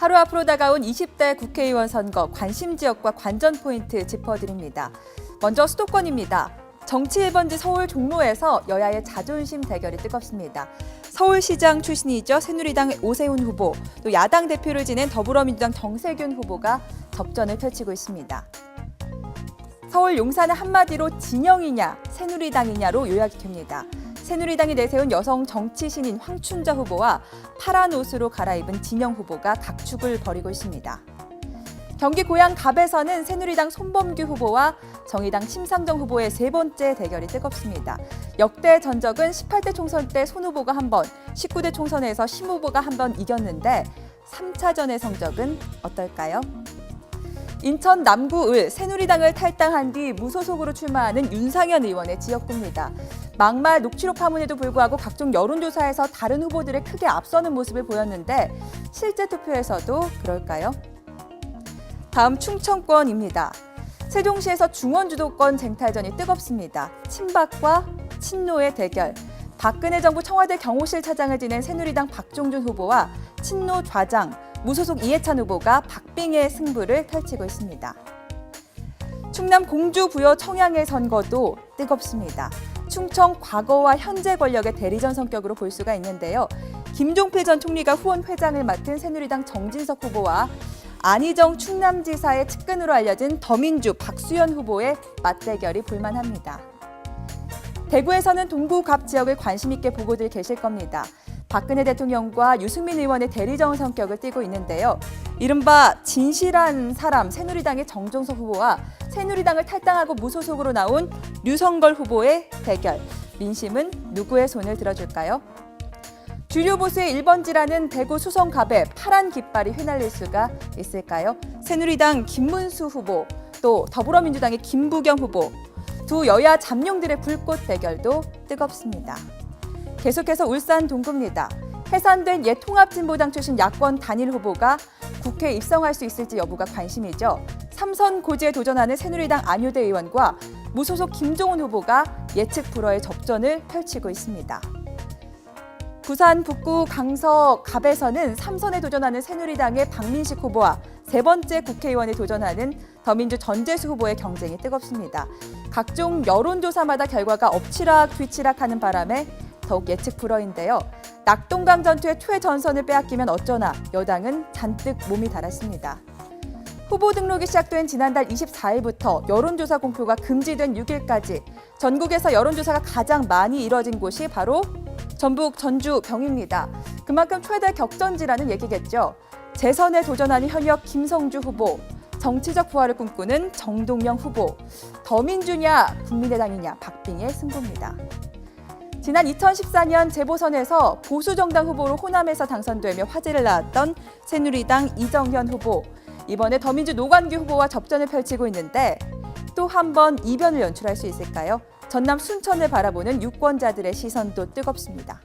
하루 앞으로 다가온 20대 국회의원 선거 관심 지역과 관전 포인트 짚어드립니다. 먼저 수도권입니다. 정치 1번지 서울 종로에서 여야의 자존심 대결이 뜨겁습니다. 서울시장 출신이죠. 새누리당 오세훈 후보, 또 야당 대표를 지낸 더불어민주당 정세균 후보가 접전을 펼치고 있습니다. 서울 용산은 한마디로 진영이냐 새누리당이냐로 요약이 됩니다. 새누리당이 내세운 여성 정치 신인 황춘자 후보와 파란 옷으로 갈아입은 진영 후보가 각축을 벌이고 있습니다. 경기 고양 갑에서는 새누리당 손범규 후보와 정의당 심상정 후보의 세 번째 대결이 뜨겁습니다. 역대 전적은 18대 총선 때 손 후보가 한 번, 19대 총선에서 심 후보가 한 번 이겼는데 3차전의 성적은 어떨까요? 인천 남구 을 새누리당을 탈당한 뒤 무소속으로 출마하는 윤상현 의원의 지역구입니다. 막말 녹취록 파문에도 불구하고 각종 여론조사에서 다른 후보들에 크게 앞서는 모습을 보였는데 실제 투표에서도 그럴까요? 다음 충청권입니다. 세종시에서 중원 주도권 쟁탈전이 뜨겁습니다. 친박과 친노의 대결. 박근혜 정부 청와대 경호실 차장을 지낸 새누리당 박종준 후보와 친노 좌장 무소속 이해찬 후보가 박빙의 승부를 펼치고 있습니다. 충남 공주 부여 청양의 선거도 뜨겁습니다. 충청 과거와 현재 권력의 대리전 성격으로 볼 수가 있는데요. 김종필 전 총리가 후원 회장을 맡은 새누리당 정진석 후보와 안희정 충남지사의 측근으로 알려진 더민주 박수현 후보의 맞대결이 볼만합니다. 대구에서는 동부갑 지역을 관심 있게 보고들 계실 겁니다. 박근혜 대통령과 유승민 의원의 대리정 성격을 띠고 있는데요. 이른바 진실한 사람 새누리당의 정종석 후보와 새누리당을 탈당하고 무소속으로 나온 류성걸 후보의 대결. 민심은 누구의 손을 들어줄까요? 주류 보수의 1번지라는 대구 수성갑에 파란 깃발이 휘날릴 수가 있을까요? 새누리당 김문수 후보, 또 더불어민주당의 김부겸 후보, 두 여야 잠룡들의 불꽃 대결도 뜨겁습니다. 계속해서 울산 동구입니다. 해산된 옛 통합진보당 출신 야권 단일 후보가 국회에 입성할 수 있을지 여부가 관심이죠. 삼선 고지에 도전하는 새누리당 안효대 의원과 무소속 김종훈 후보가 예측 불허의 접전을 펼치고 있습니다. 부산 북구 강서 갑에서는 삼선에 도전하는 새누리당의 박민식 후보와 세 번째 국회의원에 도전하는 더민주 전재수 후보의 경쟁이 뜨겁습니다. 각종 여론조사마다 결과가 엎치락 뒤치락하는 바람에 더욱 예측 불허인데요. 낙동강 전투의 최전선을 빼앗기면 어쩌나 여당은 잔뜩 몸이 달았습니다. 후보 등록이 시작된 지난달 24일부터 여론조사 공표가 금지된 6일까지 전국에서 여론조사가 가장 많이 이뤄진 곳이 바로 전북 전주 병입니다. 그만큼 최대 격전지라는 얘기겠죠. 재선에 도전하는 현역 김성주 후보, 정치적 부활을 꿈꾸는 정동영 후보, 더민주냐 국민의당이냐 박빙의 승부입니다. 지난 2014년 재보선에서 보수정당 후보로 호남에서 당선되며 화제를 낳았던 새누리당 이정현 후보, 이번에 더민주 노관규 후보와 접전을 펼치고 있는데 또 한 번 이변을 연출할 수 있을까요? 전남 순천을 바라보는 유권자들의 시선도 뜨겁습니다.